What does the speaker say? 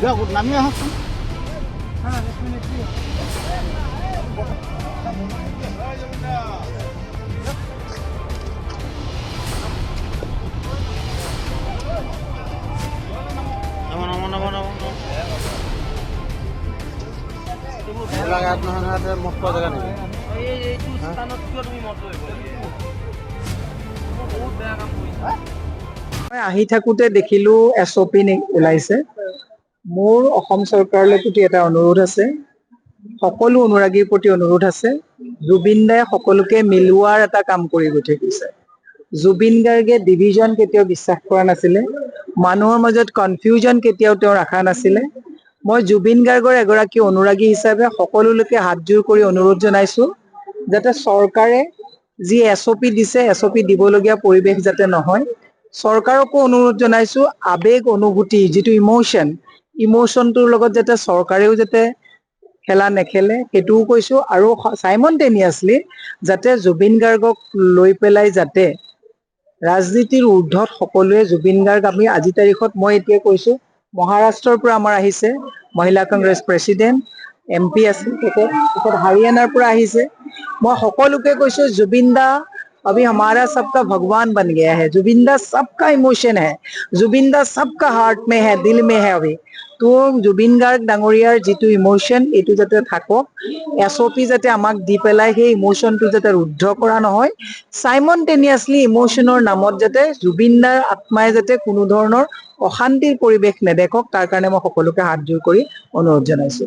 দেখো নামিয়ে আসুন হ্যাঁ এক আহি থাকোতে দেখিলো এছ অ' পি ওলাইছে। মোৰ অসম চৰকাৰলৈ প্ৰতি এটা অনুৰোধ আছে। সকলো অনুৰাগীৰ প্ৰতি অনুৰোধ আছে। জুবিন দাই সকলোকে মিলোৱাৰ এটা কাম কৰি গৈ থাকিছে। জুবিন গাৰ্গে ডিভিজন কেতিয়াও বিশ্বাস কৰা নাছিলে। মানুহৰ মাজত কনফিউজন কেতিয়াও তেওঁ ৰখা নাছিলে। মই জুবিন গাৰ্গৰ এগৰাকী অনুৰাগী হিচাপে সকলোলৈকে হাতযোৰ কৰি অনুৰোধ জনাইছো যাতে চৰকাৰে যি এছ অ' পি দিছে এছ অ' পি দিবলগীয়া পৰিৱেশ যাতে নহয়। চৰকাৰকো অনুৰোধ জনাইছো আবেগ অনুভূতি যিটো ইম'চন ইম'চনটোৰ লগত যাতে চৰকাৰেও যাতে খেলা নেখেলে সেইটোও কৈছো। আৰু চাইমনটেনিয়াছলি যাতে জুবিন গাৰ্গক লৈ পেলাই যাতে ৰাজনীতিৰ ঊৰ্ধত সকলোৱে জুবিন গাৰ্গ আমি আজি তাৰিখত মই এতিয়া কৈছো মহাৰাষ্ট্ৰৰ পৰা আমাৰ আহিছে মহিলা কংগ্ৰেছ প্ৰেচিডেণ্ট এম পি আছে তেখেত তেখেত হাৰিয়ানাৰ পৰা আহিছে। মই সকলোকে কৈছো জুবিন দা अभी हमारा सबका भगवान बन गया है जुबिंदा सबका इमोशन है जुबिंदा सबका हार्ट में है दिल में है अभी তো জুবিন গাৰ্গ ডাঙৰীয়াৰ যিটো ইম'চন এইটো যাতে থাকক এছ অ' পি যাতে আমাক দি পেলাই সেই ইম'চনটো যাতে ৰুদ্ধ কৰা নহয় চাইমনটেনিয়াছলি ইম'চনৰ নামত যাতে জুবিন দাৰ আত্মাই যাতে কোনো ধৰণৰ অশান্তিৰ পৰিৱেশ নেদেখক তাৰ কাৰণে মই সকলোকে হাতযোৰ কৰি অনুৰোধ জনাইছো